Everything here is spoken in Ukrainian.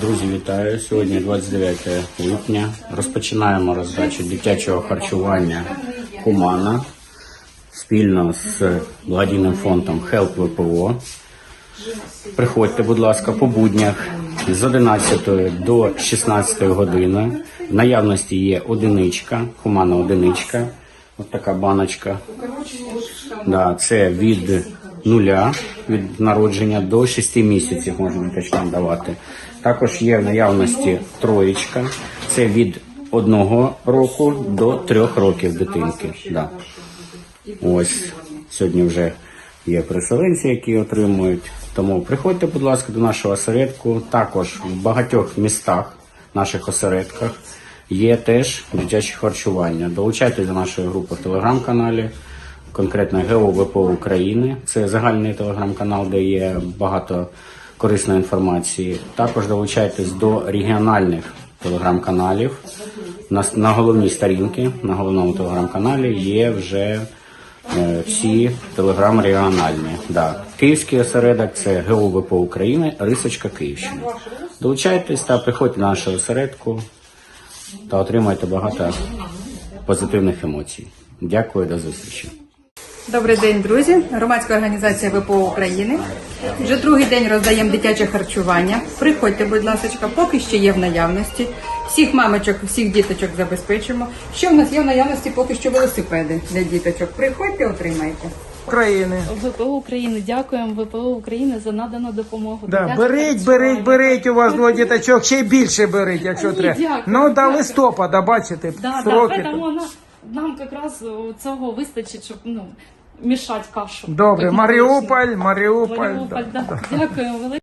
Друзі, вітаю! Сьогодні 29 липня. Розпочинаємо роздачу дитячого харчування Хумана спільно з благодійним фондом Help ВПО. Приходьте, будь ласка, по буднях з 11 до 16 години. В наявності є одиничка, хумана одиничка. Ось така баночка. Да, це від нуля від народження до 6 місяців можна діточкам давати. Також є в наявності троєчка. Це від одного року до трьох років дитинки. Да. Ось сьогодні вже є переселенці, які отримують. Тому приходьте, будь ласка, до нашого осередку. Також в багатьох містах, наших осередках, є теж дитяче харчування. Долучайтесь до нашої групи в телеграм-каналі, конкретно ГЕО ВПО України. Це загальний телеграм-канал, де є багато корисної інформації. Також долучайтесь до регіональних телеграм-каналів. На, на головній сторінці, на головному телеграм-каналі є вже е, всі телеграм регіональні. Да. Київський осередок це ГОВП України, Рисочка Київщина. Долучайтесь та приходьте до нашого осередку та отримайте багато позитивних емоцій. Дякую, до зустрічі. Добрий день, друзі. Громадська організація ВПО України. Вже другий день роздаємо дитяче харчування. Приходьте, будь ласка, поки що є в наявності. Всіх мамочок, всіх діточок забезпечимо. Що в нас є в наявності поки що велосипеди для діточок. Приходьте, отримайте. України. ВПО України, дякуємо ВПО України за надану допомогу. Да, беріть, беріть, беріть у вас двоє діточок, ще й більше беріть, якщо Ні, треба. дякую, Ну, до листопада, бачите, Да, сроки. да, тому нам, нам якраз цього вистачить, щоб ну, мішати кашу. Добре, Маріуполь, Маріуполь. Маріуполь, да. да. Велике.